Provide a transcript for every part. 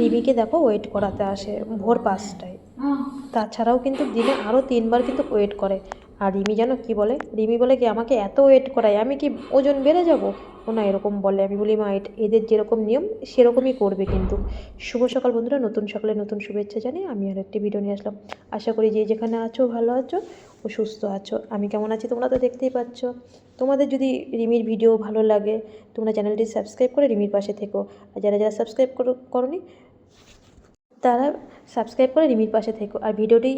রিমিকে দেখো ওয়েট করাতে আসে ভোর পাঁচটায়। তাছাড়াও কিন্তু দিনে আরও তিনবার কিন্তু ওয়েট করে। আর রিমি যেন কি বলে? রিমি বলে কি, আমাকে এত ওয়েট করায়, আমি কি ওজন বেড়ে যাব? না এরকম বলে। আমি বলি, মা এদের যেরকম নিয়ম, সেরকমই করবে কিন্তু। শুভ সকাল বন্ধুরা, নতুন সকালে নতুন শুভেচ্ছা জানিয়ে আমি আর একটি ভিডিও নিয়ে আসলাম। আশা করি যে যেখানে আছো, ভালো আছো ও সুস্থ আছো। আমি কেমন আছি তোমরা তো দেখতেই পাচ্ছ। তোমাদের যদি রিমির ভিডিও ভালো লাগে, তোমরা চ্যানেলটি সাবস্ক্রাইব করে রিমির পাশে থেকো। আর যারা যারা সাবস্ক্রাইব করো করনি, তারা সাবস্ক্রাইব করে রিমির পাশে থেকো। আর ভিডিওটি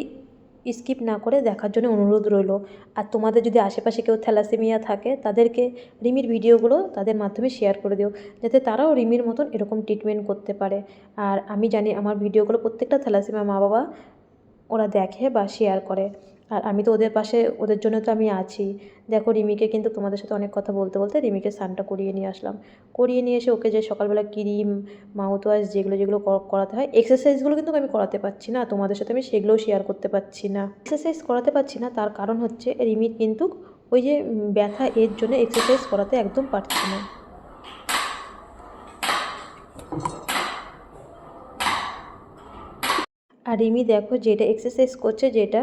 স্কিপ না করে দেখার জন্য অনুরোধ রইল। আর তোমাদের যদি আশেপাশে কেউ থ্যালাসেমিয়া থাকে, তাদেরকে রিমির ভিডিওগুলো তাদের মাধ্যমে শেয়ার করে দিও, যাতে তারাও রিমির মতন এরকম ট্রিটমেন্ট করতে পারে। আর আমি জানি আমার ভিডিওগুলো প্রত্যেকটা থ্যালাসেমিয়া মা বাবা ওরা দেখে বা শেয়ার করে। আর আমি তো ওদের পাশে, ওদের জন্য তো আমি আছি। দেখো রিমিকে কিন্তু তোমাদের সাথে অনেক কথা বলতে বলতে রিমিকে স্নানটা করিয়ে নিয়ে আসলাম। করিয়ে নিয়ে এসে ওকে যে সকালবেলা ক্রিম মাউথ ওয়াশ যেগুলো যেগুলো করাতে হয়, এক্সারসাইজগুলো কিন্তু আমি করাতে পারছি না। তোমাদের সাথে আমি সেগুলোও শেয়ার করতে পারছি না। এক্সারসাইজ করাতে পারছি না, তার কারণ হচ্ছে রিমির কিন্তু ওই যে ব্যথা এর জন্য এক্সারসাইজ করাতে একদম পারছি না। আর রিমি দেখো যেটা এক্সারসাইজ করছে, যেটা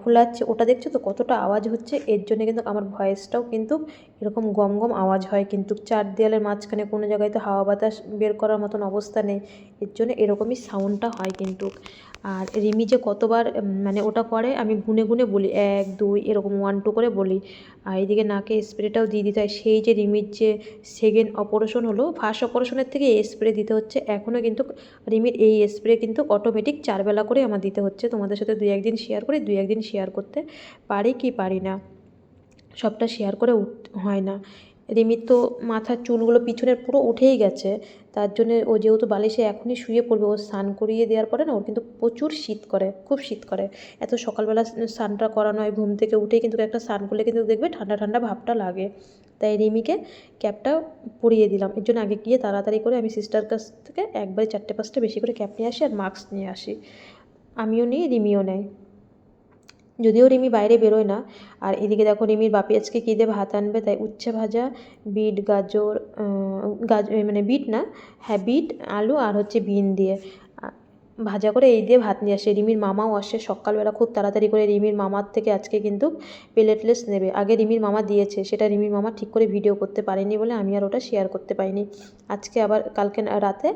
ফোলাচ্ছে, ওটা দেখছ তো কতটা আওয়াজ হচ্ছে? এর জন্য কিন্তু আমার ভয়েসটাও কিন্তু এরকম গম গম আওয়াজ হয় কিন্তু চার দেয়ালের মাঝখানে কোনো জায়গায় তো হাওয়া বাতাস বের করার মতন অবস্থা নেই। এর জন্য এরকমই সাউন্ডটা হয় কিন্তু। আর রিমি যে কতবার মানে ওটা করে, আমি গুনে গুনে বলি, এক, দুই, এরকম ওয়ান টু করে বলি। আর এদিকে নাকে স্প্রেটাও দিয়ে দিতে হয়। সেই যে রিমির যে সেকেন্ড অপারেশন হলো ফার্স্ট অপারেশনের থেকে এই স্প্রে দিতে হচ্ছে। এখনও কিন্তু রিমির এই স্প্রে কিন্তু অটোমেটিক চারবেলা করে আমার দিতে হচ্ছে। তোমাদের সাথে দুই, একদিন শেয়ার করি, দুই, একদিন শেয়ার করতে পারি কি পারি না, সবটা শেয়ার করে হয় না। রিমির তো মাথার চুলগুলো পিছনের পুরো উঠেই গেছে। তার জন্য ও যেহেতু বালিশে এখনই শুয়ে পড়বে ও স্নান করিয়ে দেওয়ার পরে না ওর কিন্তু প্রচুর শীত করে, খুব শীত করে। এত সকালবেলা স্নানটা করানো হয় ঘুম থেকে উঠেই কিন্তু একটা স্নান করলে কিন্তু দেখবে ঠান্ডা ঠান্ডা ভাবটা লাগে। তাই রিমিকে ক্যাপটা পরিয়ে দিলাম। এর জন্য আগে গিয়ে তাড়াতাড়ি করে আমি সিস্টার কাছ থেকে একবারে চারটে পাঁচটা বেশি করে ক্যাপ নিয়ে আসি আর মাস্ক নিয়ে আসি। আমিও নিই, রিমিও নেয়। যদিও রিমি বাইরে বেরোয় না, আর এদিকে দেখো রিমির বাপি আজকে কী দিয়ে ভাত আনবে? তাই উচ্ছে ভাজা, বিট, গাজর গাজর মানে বিট না হ্যাঁ বিট, আলু আর হচ্ছে বিন দিয়ে। ভাজা করে এই দিয়ে ভাত নিয়ে আসে। রিমির মামাও আসে। সকালবেলা খুব তাড়াতাড়ি করে রিমির মামার থেকে আজকে কিন্তু প্লেটলেস নেবে। আগে রিমির মামা দিয়েছে, সেটা রিমির মামা ঠিক করে ভিডিও করতে পারেনি বলে আমি আর ওটা শেয়ার করতে পারিনি। আজকে আবার কালকে রাতে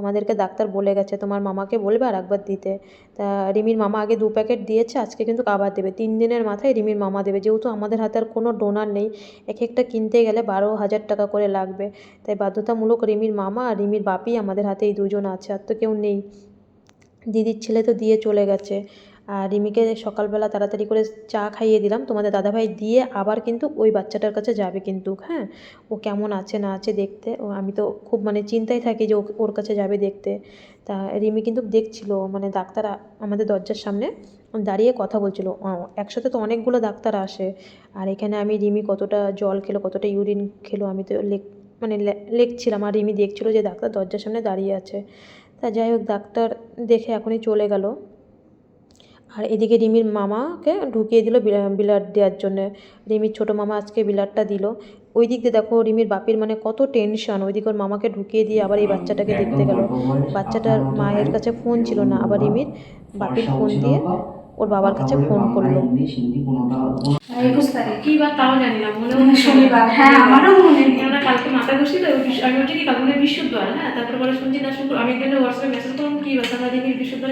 আমাদেরকে ডাক্তার বলে গেছে, তোমার মামাকে বলবে আর একবার দিতে। তা রিমির মামা আগে দু প্যাকেট দিয়েছে, আজকে কিন্তু আবার দেবে। তিন দিনের মাথায় রিমির মামা দেবে। যেহেতু আমাদের হাতে আর কোনো ডোনার নেই, এক একটা কিনতে গেলে বারো হাজার টাকা করে লাগবে। তাই বাধ্যতামূলক রিমির মামা আর রিমির বাপি আমাদের হাতে এই দুজন আছে, আর তো কেউ নেই। দিদির ছেলে তো দিয়ে চলে গেছে। আর রিমিকে সকালবেলা তাড়াতাড়ি করে চা খাইয়ে দিলাম। তোমাদের দাদাভাই দিয়ে আবার কিন্তু ওই বাচ্চাটার কাছে যাবে কিন্তু হ্যাঁ? ও কেমন আছে, না আছে দেখতে। ও, আমি তো খুব মানে চিন্তায় থাকি যে ওর কাছে যাবে দেখতে। তা রিমি কিন্তু দেখছিল মানে ডাক্তার আমাদের দরজার সামনে দাঁড়িয়ে কথা বলছিল। একসাথে তো অনেকগুলো ডাক্তার আসে। আর এখানে আমি রিমি কতটা জল খেলো, কতটা ইউরিন খেলো, আমি তো লেখ মানে লিখছিলাম। আর রিমি দেখছিল যে ডাক্তার দরজার সামনে দাঁড়িয়ে আছে। তা যাই হোক, ডাক্তার দেখে এখনই চলে গেল। আর এদিকে রিমির মামাকে ঢুকিয়ে দিল বিলাট দেওয়ার জন্য। রিমির ছোটো মামা আজকে বিলাটটা দিল। ওই দিক দিয়ে দেখো রিমির বাপির মানে কত টেনশন ওই দিক ওর মামাকে ঢুকিয়ে দিয়ে আবার এই বাচ্চাটাকে দেখতে গেল। বাচ্চাটার মায়ের কাছে ফোন ছিল না। আবার রিমির বাপির ফোন দিয়ে ওর বাবার কাছে ফোন করল। একুশ তারিখ। কি বার তাও জানি না মনে মানে শনিবার হ্যাঁ আমারও মনে কেননা কালকে মাথা ঘুষি তো আমি ওটি কি কালকে হ্যাঁ তারপরে বলে শুনছি না শুক্র আমি হোয়াটসঅ্যাপে মেসেজ করলাম কি তাহলে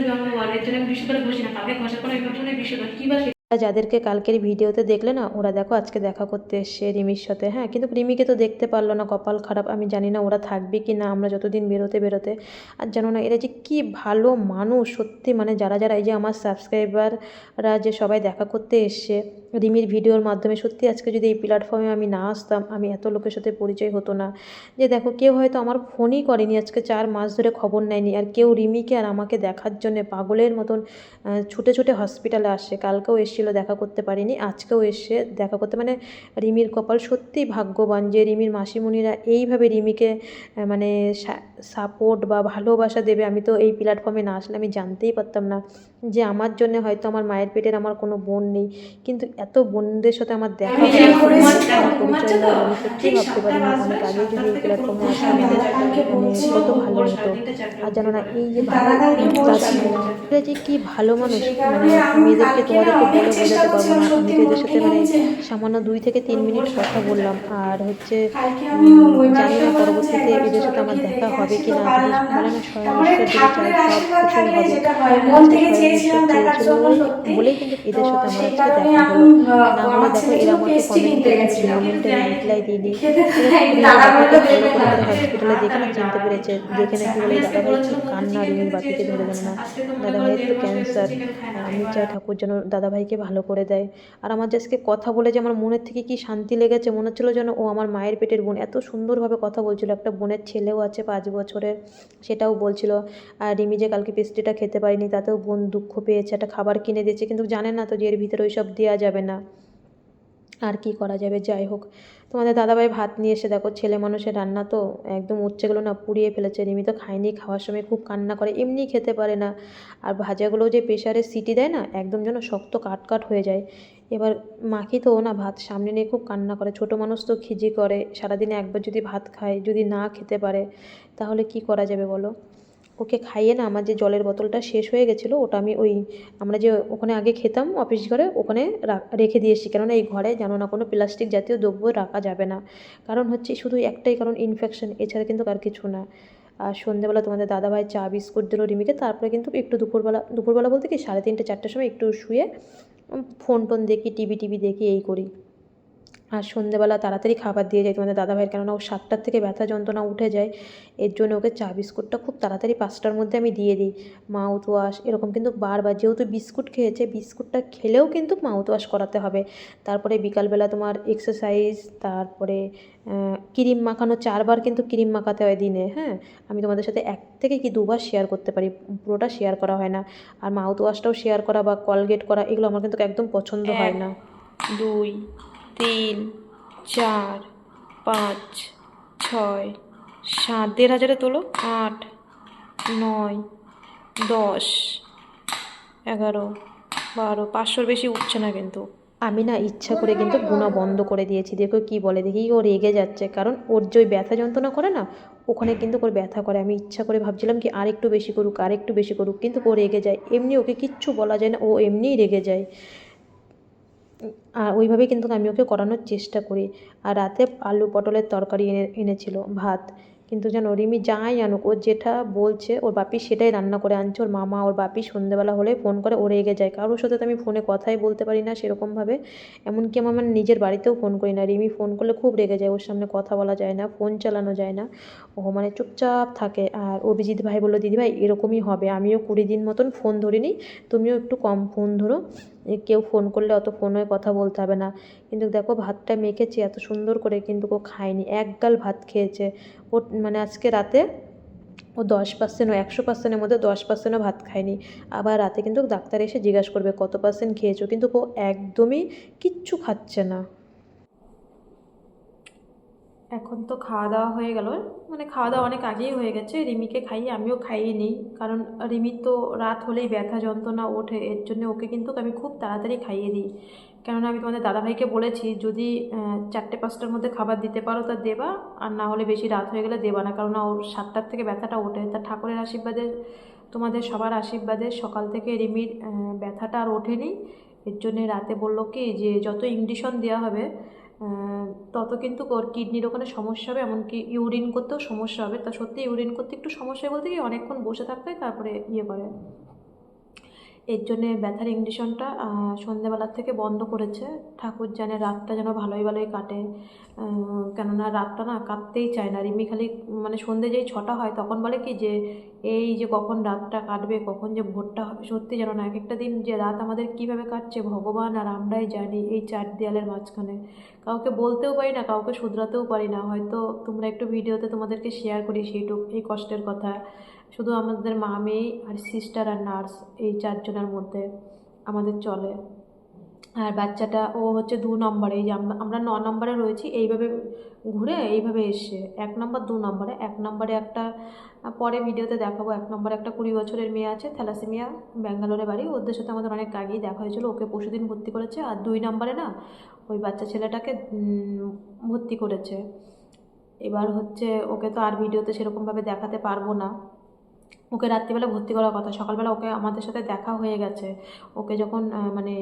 জন্য ঘষি না কালকে ঘষা আমি কি যাদেরকে কালকের ভিডিওতে দেখলে না, ওরা দেখো আজকে দেখা করতে এসছে রিমির সাথে। হ্যাঁ কিন্তু রিমিকে তো দেখতে পারল না, কপাল খারাপ। আমি জানি না ওরা থাকবে কি না, আমরা যতদিন বেরোতে বেরোতে। আর জানো না, এরা যে কি ভালো মানুষ, সত্যি মানে যারা যারা এই যে আমার সাবস্ক্রাইবাররা যে সবাই দেখা করতে এসছে, রিমির ভিডিওর মাধ্যমে, সত্যি আজকে যদি এই প্ল্যাটফর্মে আমি না আসতাম, আমি এত লোকের সাথে পরিচয় হতো না। যে দেখো, কেউ হয়তো আমার ফোনই করেনি, আজকে চার মাস ধরে খবর নেয়নি। আর কেউ রিমিকে আর আমাকে দেখার জন্য পাগলের মতন ছুটে ছুটে হসপিটালে আসে। কালকেও এসে এসেছিল দেখা করতে পারিনি আজকেও এসে দেখা করতে মানে রিমির কপাল সত্যিই ভাগ্যবান যে রিমির মাসিমণিরা এইভাবে রিমিকে মানে সাপোর্ট বা ভালোবাসা দেবে আমি তো এই প্ল্যাটফর্মে না আসলে আমি জানতেই পারতাম না যে আমার জন্য হয়তো আমার মায়ের পেটের আমার কোনো বোন নেই। কিন্তু এত বোনদের সাথে আমার দেখা আমি পরিচয় আমি সত্যিই ভাবতে পারিনি অনেক আগে যদি এই প্ল্যাটফর্মে আসতাম কত ভালো হতো আর জানো না এই যে যে কি ভালো মানুষ মানে মেয়েদেরকে তোমাদেরকে বলে চেষ্টা করছিলাম সত্যি সাথে মানে সামান্য দুই থেকে তিন মিনিট কথা বললাম। আর হচ্ছে কালকে আমি ওই জানি না পরবর্তীতে এদের সাথে আমার দেখা হবে কি না। বলে না। তারপরে ঠাকুরের আশীর্বাদ থাকলে হবে যেটা হয়, আর মন থেকে চেয়েছিলাম দেখার জন্য বলেই-। কিন্তু এদের সাথে আমার আজকে দেখা আমি, হলো না হলে আমার দেখো এরা আমাকে। কমেন্টে রিপ্লাই দেয়। হসপিটালে দেখে না। চিনতে পেরেছে দেখে নাকি বলে দাদা ভাই কান্না রিমির বাপিকে ধরে যেন না দাদা ভাইয়ের তো ক্যান্সার আমি চাই ঠাকুর যেন দাদা ভাইকে ভালো করে দেয়। আর আমার যে আজকে কথা বলে যে আমার মনের থেকে কি শান্তি লেগেছে, মনে হচ্ছিল যেন ও আমার মায়ের পেটের বোন। এত সুন্দরভাবে কথা বলছিল। একটা বোনের ছেলেও আছে পাঁচ বছরের, সেটাও বলছিল। আর রিমি যে কালকে পেস্ট্রিটা খেতে পারিনি, তাতেও বোন দুঃখ পেয়েছে। একটা খাবার কিনে দিয়েছে, কিন্তু জানে না তো যে এর ভিতরে ওইসব দেওয়া যাবে না। আর কি করা যাবে? যাই হোক, তোমাদের দাদাভাই ভাত নিয়ে এসে দেখো, ছেলে মানুষের রান্না তো একদম উচ্ছেগুলো না পুড়িয়ে ফেলেছে। রিমি তো খায়নি, খাওয়ার সময় খুব কান্না করে এমনি খেতে পারে না। আর ভাজাগুলো যে প্রেশারে সিটি দেয় না, একদম যেন শক্ত কাট কাট হয়ে যায়। এবার মাখি তো না ভাত সামনে নিয়ে খুব কান্না করে, ছোটো মানুষ তো খিজি করে। সারাদিনে একবার যদি ভাত খায়, যদি না খেতে পারে, তাহলে কি করা যাবে বলো? ওকে খাইয়ে না আমার যে জলের বোতলটা শেষ হয়ে গেছিল, ওটা আমি ওই আমরা যে ওখানে আগে খেতাম অফিস ঘরে, ওখানে রেখে দিয়ে এসেছি কেননা এই ঘরে জানো না কোনো প্লাস্টিক জাতীয় দ্রব্য রাখা যাবে না। কারণ হচ্ছে শুধু একটাই কারণ ইনফেকশন এছাড়া কিন্তু আর কিছু না। আর সন্ধ্যেবেলা তোমাদের দাদাভাই চা, বিস্কুট দিল রিমিকে, তারপরে কিন্তু একটু দুপুরবেলা দুপুরবেলা বলতে কি সাড়ে তিনটে, চারটের সময় একটু শুয়ে ফোন টোন দেখি টিভি টিভি দেখি, এই করি। আর সন্ধেবেলা তাড়াতাড়ি খাবার দিয়ে যায়। তোমাদের দাদাভাইয়ের কেননা ও সাতটার থেকে ব্যথা যন্ত্রণা উঠে যায়। এর জন্য ওকে চা বিস্কুটটা খুব তাড়াতাড়ি পাঁচটার মধ্যে আমি দিয়ে দিই। মাউথ ওয়াশ এরকম কিন্তু বারবার যেহেতু বিস্কুট খেয়েছে বিস্কুটটা খেলেও কিন্তু মাউথ ওয়াশ করাতে হবে। তারপরে বিকালবেলা তোমার এক্সারসাইজ তারপরে ক্রিম মাখানো চারবার কিন্তু ক্রিম মাখাতে হয় দিনে হ্যাঁ? আমি তোমাদের সাথে এক থেকে কি দুবার শেয়ার করতে পারি পুরোটা শেয়ার করা হয় না। আর মাউথ ওয়াশটাও শেয়ার করা বা কলগেট করা এগুলো আমার কিন্তু একদম পছন্দ হয় না। দুই তিন, চার, পাঁচ, ছয়, সাত। দেড় হাজারে তোলো? আট, নয়, দশ, এগারো, বারো। পাঁচশোর বেশি উঠছে না কিন্তু। আমি না ইচ্ছা করে কিন্তু গোনা বন্ধ করে দিয়েছি। দেখো কি বলে, দেখি ও রেগে যাচ্ছে। কারণ ওর যে ওই ব্যথা যন্ত্রণা করে না, ওখানে কিন্তু ওর ব্যথা করে। আমি ইচ্ছা করে ভাবছিলাম কি আর একটু বেশি করুক আর একটু বেশি করুক, কিন্তু ও রেগে যায়। এমনি ওকে কিচ্ছু বলা যায় না, ও এমনিই রেগে যায়। আর ওইভাবেই কিন্তু আমি ওকে করানোর চেষ্টা করি। আর রাতে আলু পটলের তরকারি এনে, এনেছিল, ভাত। কিন্তু যেন রিমি যাই আনুক, ও যেটা বলছে, ওর বাপি সেটাই রান্না করে আনছে। ওর মামা, ওর বাপি সন্ধ্যেবেলা হলে ফোন করে ও রেগে যায়। কারোর সাথে তো আমি ফোনে কথাই বলতে পারি না সেরকমভাবে। এমনকি আমি আমার নিজের বাড়িতেও ফোন করি না। রিমি ফোন করলে খুব রেগে যায়, ওর সামনে কথা বলা যায় না, ফোন চালানো যায় না। ও মানে চুপচাপ থাকে। আর অভিজিৎ ভাই বলল, দিদিভাই, এরকমই হবে। আমিও কুড়ি দিন মতন ফোন ধরিনি, তুমিও একটু কম ফোন ধরো। কেউ ফোন করলে অত ফোনে কথা বলতে হবে না। কিন্তু দেখো ভাতটা মেখেছি, এত সুন্দর করে কিন্তু ও খায়নি। এক গাল ভাত খেয়েছে। ও মানে আজকে রাতে ও দশ পার্সেন্টও একশো পার্সেন্টের মধ্যে দশ পার্সেন্টও ভাত খায়নি। আবার রাতে কিন্তু ডাক্তার এসে জিজ্ঞাসা করবে কত পার্সেন্ট খেয়েছো? কিন্তু ও একদমই কিচ্ছু খাচ্ছে না। এখন তো খাওয়া দাওয়া হয়ে গেল। মানে খাওয়া দাওয়া অনেক আগেই হয়ে গেছে। রিমিকে খাইয়ে আমিও খাইয়ে নিই কারণ রিমির তো রাত হলেই ব্যথা যন্ত্রণা ওঠে। এর জন্য ওকে কিন্তু আমি খুব তাড়াতাড়ি খাইয়ে দিই। কেননা আমি তোমাদের দাদাভাইকে বলেছি, যদি চারটে পাঁচটার মধ্যে খাবার দিতে পারো তা দেবা। আর না হলে বেশি রাত হয়ে গেলে দেবা না। কারণ ওর সাতটার থেকে ব্যথাটা ওঠে। তা ঠাকুরের আশীর্বাদে, তোমাদের সবার আশীর্বাদে সকাল থেকে রিমির ব্যথাটা আর ওঠেনি। এর জন্যে রাতে বলল কি যে, যত ইঞ্জেকশন দেওয়া হবে তত কিন্তু ওর কিডনির ওখানে সমস্যা হবে, এমনকি ইউরিন করতেও সমস্যা হবে। তা সত্যি ইউরিন করতে একটু সমস্যা বলতে কি, অনেকক্ষণ বসে থাকতে তারপরে ইয়ে করে। এর জন্যে ব্যথার ইঞ্জেকশনটা সন্ধ্যেবেলার থেকে বন্ধ করেছে। ঠাকুর জানে রাতটা যেন ভালোই ভালোই কাটে। কেননা রাতটা না কাটতেই চায় না। রিমি খালি মানে সন্ধ্যে যেই ছটা হয়, তখন বলে কি যে, এই যে কখন রাতটা কাটবে, কখন যে ভোরটা হবে, সত্যি যেন না এক একটা দিন যে রাত আমাদের কীভাবে কাটছে, ভগবান আর আমরাই জানি এই চার দেয়ালের মাঝখানে। কাউকে বলতেও পারি না, কাউকে শুধরাতেও পারি না। হয়তো তোমরা একটু ভিডিওতে তোমাদেরকে শেয়ার করি সেইটুক, এই কষ্টের কথা। শুধু আমাদের মা, মেয়ে আর সিস্টার আর নার্স এই চারজনের মধ্যে আমাদের চলে। আর বাচ্চাটা, ও হচ্ছে দু নম্বরে এই যে আমরা ন নম্বরে রয়েছি, এইভাবে ঘুরে এইভাবে এসছে। এক নম্বর দু নম্বরে এক নম্বরে একটা, পরে ভিডিওতে দেখাবো, এক নম্বরে একটা কুড়ি বছরের মেয়ে আছে, থ্যালাসেমিয়া, ব্যাঙ্গালোরে বাড়ি। ওদের সাথে আমাদের অনেক আগেই দেখা হয়েছিল, ওকে পরশুদিন ভর্তি করেছে। আর দুই নম্বরে না, ওই বাচ্চা ছেলেটাকে ভর্তি করেছে। এবার হচ্ছে ওকে তো আর ভিডিওতে সেরকমভাবে দেখাতে পারব না। ওকে রাত্রিবেলা ভর্তি করার কথা। সকালবেলা ওকে আমাদের সাথে দেখা হয়ে গেছে। ওকে যখন মানে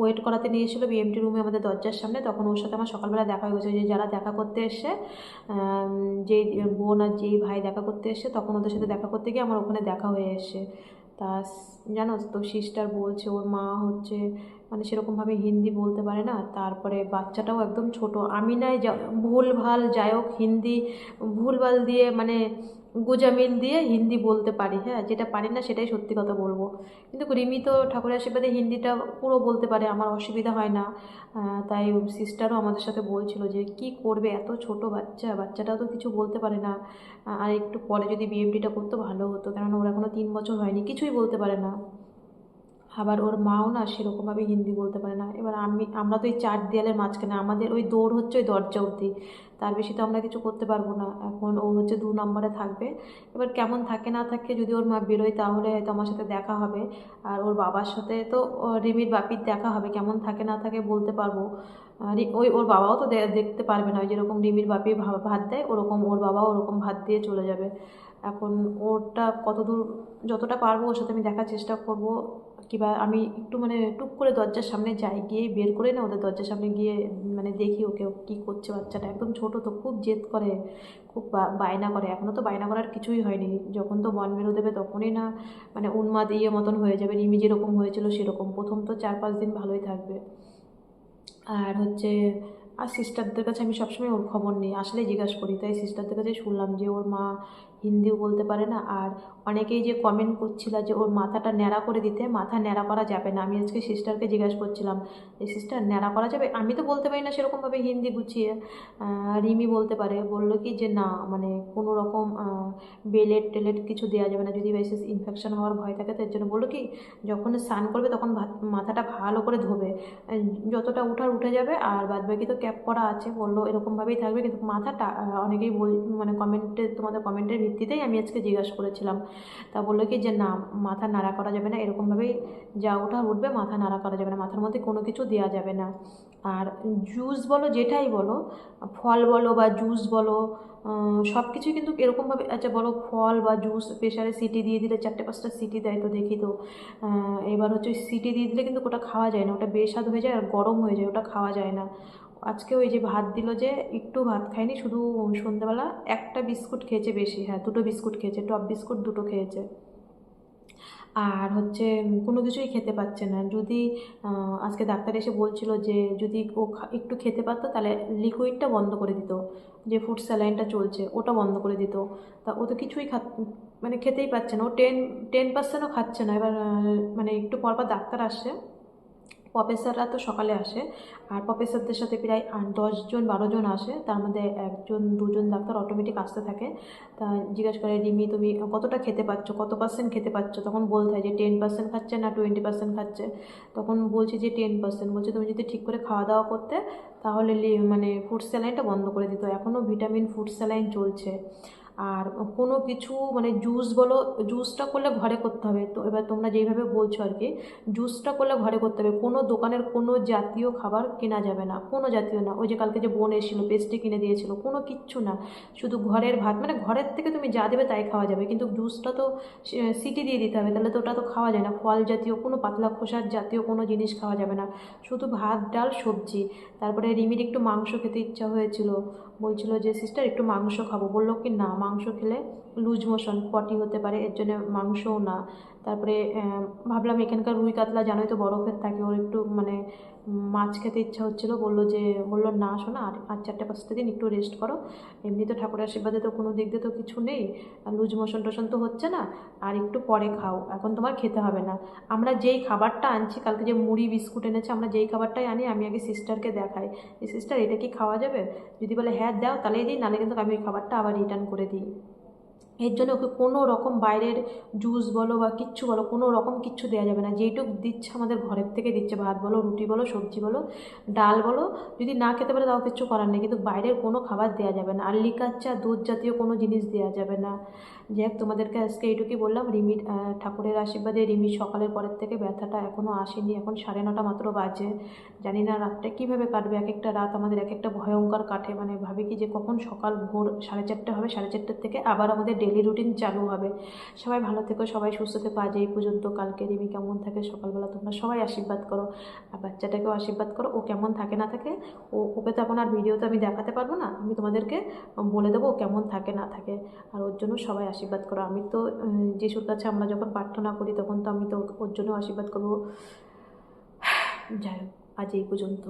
ওয়েট করাতে নিয়ে এসেছিল বিএমটি রুমে আমাদের দরজার সামনে, তখন ওর সাথে আমার সকালবেলা দেখা হয়ে গেছে। যে যারা দেখা করতে এসছে যেই বোন আর যেই ভাই দেখা করতে এসছে, তখন ওদের সাথে দেখা করতে গিয়ে আমার ওখানে দেখা হয়ে এসছে। তা জানো তো সিস্টার বলছে, ওর মা হচ্ছে মানে সেরকমভাবে হিন্দি বলতে পারে না। তারপরে বাচ্চাটাও একদম ছোট। আমি নাই যা ভুল ভালো যাই হোক, হিন্দি ভুলভাল দিয়ে মানে গোজামিল দিয়ে হিন্দি বলতে পারি হ্যাঁ? যেটা পারি না সেটাই সত্যি কথা বলব। কিন্তু রিমি তো ঠাকুরের আশীর্বাদে হিন্দিটা পুরো বলতে পারে, আমার অসুবিধা হয় না। তাই সিস্টারও আমাদের সাথে বলছিল যে, কি করবে? এত ছোট বাচ্চা, বাচ্চাটাও তো কিছু বলতে পারে না। আর একটু পরে যদি বিএমডিটা করতো ভালো হতো, কেননা ওরা এখনও তিন বছর হয়নি, কিছুই বলতে পারে না। আবার ওর মাও না সেরকমভাবে হিন্দি বলতে পারে না। এবার আমি, আমরা তো এই চার দেয়ালের মাঝখানে, আমাদের ওই দৌড় হচ্ছে ওই দরজা অবধি। তার বেশি তো আমরা কিছু করতে পারব না। এখন ও হচ্ছে দু নম্বরে থাকবে। এবার কেমন থাকে না থাকে যদি ওর মা বেরোয় তাহলে হয়তো আমার সাথে দেখা হবে। আর ওর বাবার সাথে তো রিমির বাপির দেখা হবে। কেমন থাকে না থাকে বলতে পারব। ওই, ওর বাবাও তো দেখতে পারবে না। ওই যেরকম রিমির বাপি ভাত দেয়, ওরকম ওর বাবাও ওরকম ভাত দিয়ে চলে যাবে। এখন ওরটা কতদূর, যতটা পারব ওর সাথে আমি দেখার চেষ্টা করব। কিবা আমি একটু মানে টুক করে দরজার সামনে যাই গিয়ে বের করে না ওদের দরজার সামনে গিয়ে মানে দেখি ওকে কী করছে বাচ্চাটা। একদম ছোট তো, খুব জেদ করে, খুব বায়না করে। এখনও তো বায়না করার কিছুই হয়নি। যখন তো বন বেরো দেবে তখনই না মানে উন্মাদ ইয়ে মতন হয়ে যাবে, রিমি যেরকম হয়েছিল সেরকম। প্রথম তো চার পাঁচ দিন ভালোই থাকবে। আর হচ্ছে আর সিস্টারদের কাছে আমি সবসময় ওর খবর নিই, আসলে জিজ্ঞাসা করি। তাই সিস্টারদের কাছে শুনলাম যে ওর মা হিন্দিও বলতে পারে না। আর অনেকেই যে কমেন্ট করছিল যে ওর মাথাটা ন্যাড়া করে দিতে, মাথা ন্যাড়া করা যাবে না। আমি আজকে সিস্টারকে জিজ্ঞাসা করছিলাম যে সিস্টার ন্যাড়া করা যাবে? আমি তো বলতে পারি না সেরকমভাবে হিন্দি গুছিয়ে। রিমি বলতে পারে। বলল কি যে না মানে কোনো রকম বেলেট টেলেট কিছু দেওয়া যাবে না। যদি বাইসেস ইনফেকশন হওয়ার ভয় থাকে, তার জন্য বলল কি, যখন স্নান করবে তখন মাথাটা ভালো করে ধোবে। যতটা উঠার উঠে যাবে, আর বাদ বাকি তো ক্যাপ করা আছে, বলল এরকমভাবেই থাকবে। কিন্তু মাথাটা অনেকেই বল মানে কমেন্টে তোমাদের কমেন্টের ভিত্তিতেই আমি আজকে জিজ্ঞাসা করেছিলাম। তা বলল কি যে, না, মাথা নাড়া করা যাবে না। এরকমভাবেই যা ওঠা উঠবে, মাথা নাড়া করা যাবে না। মাথার মধ্যে কোনো কিছু দেওয়া যাবে না। আর জুস বলো, যেটাই বলো, ফল বলো বা জুস বলো সব কিছুই কিন্তু এরকমভাবে আচ্ছা বলো, ফল বা জুস প্রেশারে সিটি দিয়ে দিলে চারটে পাঁচটা সিটি দেয় তো দেখি তো। এবার হচ্ছে সিটি দিয়ে দিলে কিন্তু ওটা খাওয়া যায় না। ওটা বেস্বাদ হয়ে যায় আর গরম হয়ে যায়, ওটা খাওয়া যায় না। আজকে ওই যে ভাত দিল যে একটু ভাত খায়নি শুধু সন্ধ্যেবেলা একটা বিস্কুট খেয়েছে বেশি হ্যাঁ দুটো বিস্কুট খেয়েছে, টপ বিস্কুট দুটো খেয়েছে। আর হচ্ছে, কোনো কিছুই খেতে পাচ্ছে না। যদি আজকে ডাক্তার এসে বলছিল যে যদি ও একটু খেতে পারতো, তাহলে লিকুইডটা বন্ধ করে দিত। যে ফুড স্যালাইনটা চলছে, ওটা বন্ধ করে দিত। তা ও তো কিছুই খা মানে খেতেই পাচ্ছে না। ও টেন টেন পার্সেন্টও খাচ্ছে না। এবার মানে একটু পরপর ডাক্তার আসছে। প্রফেসররা তো সকালে আসে। আর প্রফেসরদের সাথে প্রায় দশজন বারোজন আসে। তার মধ্যে একজন, দুজন ডাক্তার অটোমেটিক আসতে থাকে। তা জিজ্ঞাসা করে, রিমি, তুমি কতটা খেতে পাচ্ছ? কত পার্সেন্ট খেতে পাচ্ছ? তখন বলতে হয় যে, টেন পার্সেন্ট খাচ্ছে না টোয়েন্টি পার্সেন্ট খাচ্ছে। তখন বলছি যে, টেন পার্সেন্ট বলছে, তুমি যদি ঠিক করে খাওয়া দাওয়া করতে, তাহলে মানে ফুড স্যালাইনটা বন্ধ করে দিত। এখনও ভিটামিন ফুড স্যালাইন চলছে। আর কোনো কিছু মানে জুস বলো জুসটা করলে ঘরে করতে হবে। তো এবার তোমরা যেইভাবে বলছো আর কি জুসটা করলে ঘরে করতে হবে। কোনো দোকানের কোনো জাতীয় খাবার কেনা যাবে না। কোনো জাতীয় না। ওই যে কালকে যে বোন এসেছিল পেস্ট্রি কিনে দিয়েছিল, কোনো কিচ্ছু না। শুধু ঘরের ভাত। মানে ঘরের থেকে তুমি যা দেবে তাই খাওয়া যাবে। কিন্তু জুসটা তো সিটি দিয়ে দিতে হবে। তাহলে তো ওটা তো খাওয়া যায় না। ফল জাতীয়, কোনো পাতলা খোসার জাতীয় কোনো জিনিস খাওয়া যাবে না। শুধু ভাত, ডাল, সবজি। তারপরে রিমির একটু মাংস খেতে ইচ্ছা হয়েছিল। বলছিল যে সিস্টার একটু মাংস খাব। বলল কি, না, মাংস খেলে লুজ মোশন পটি হতে পারে, এর জন্য মাংসও না। তারপরে ভাবলাম এখানকার রুই কাতলা জানোই তো বরফের থাকে, ওর একটু মানে মাছ খেতে ইচ্ছা হচ্ছিল, বলল যে, বলল, না, শোনা, আর পাঁচ চারটে পাঁচটা দিন একটু রেস্ট করো। এমনি তো ঠাকুরের আশীর্বাদে তো কোনো দিক দিয়ে তো কিছু নেই। লুজ মোশন টোশন তো হচ্ছে না। আর একটু পরে খাও। এখন তোমার খেতে হবে না। আমরা যেই খাবারটা আনছি, কালকে যে মুড়ি, বিস্কুট এনেছে, আমরা যেই খাবারটাই আনি, আমি আগে সিস্টারকে দেখাই। যে সিস্টার এটা কি খাওয়া যাবে? যদি বলে হ্যাঁ দাও, তাহলেই দিই, নাহলে কিন্তু আমি ওই খাবারটা আবার রিটার্ন করে দিই। এর জন্য ওকে কোনো রকম বাইরের জুস বলো বা কিচ্ছু বলো কোনো রকম কিচ্ছু দেওয়া যাবে না। যেইটুক দিচ্ছে আমাদের ঘরের থেকে দিচ্ছে ভাত বলো রুটি বলো সবজি বলো ডাল বলো যদি না খেতে পারে তাও কিচ্ছু করার নেই। কিন্তু বাইরের কোনো খাবার দেওয়া যাবে না। আর লিকার চা দুধ জাতীয় কোনো জিনিস দেওয়া যাবে না। যাই তোমাদেরকে আজকে এইটুকুই বললাম। আহ, ঠাকুরের আশীর্বাদে রিমির সকালের পরের থেকে ব্যথাটা এখনও আসেনি। এখন সাড়ে নটা মাত্র বাজে। জানি না রাতটা কীভাবে কাটবে। এক একটা রাত আমাদের এক একটা ভয়ঙ্কর কাটে। মানে ভাবি কি যে কখন সকাল ভোর সাড়ে চারটে হবে সাড়ে চারটের থেকে আবার আমাদের ডেলি রুটিন চালু হবে। সবাই ভালো থেকো, সবাই সুস্থ থেকো। আজ এই পর্যন্ত। কালকে রিমি কেমন থাকে? সকালবেলা তোমরা সবাই আশীর্বাদ করো। আর বাচ্চাটাকেও আশীর্বাদ করো। ও কেমন থাকে, না থাকে, ও, ওকে তো এখন আর ভিডিওতে আমি দেখাতে পারব না। আমি তোমাদেরকে বলে দেবো ও কেমন থাকে, না থাকে। আর ওর জন্য সবাই আশীর্বাদ করো। আমি তো যিশুর কাছে আমরা যখন প্রার্থনা করি, তখন তো আমি তো ওর জন্য আশীর্বাদ করব। যাই হোক, আজ এই পর্যন্ত।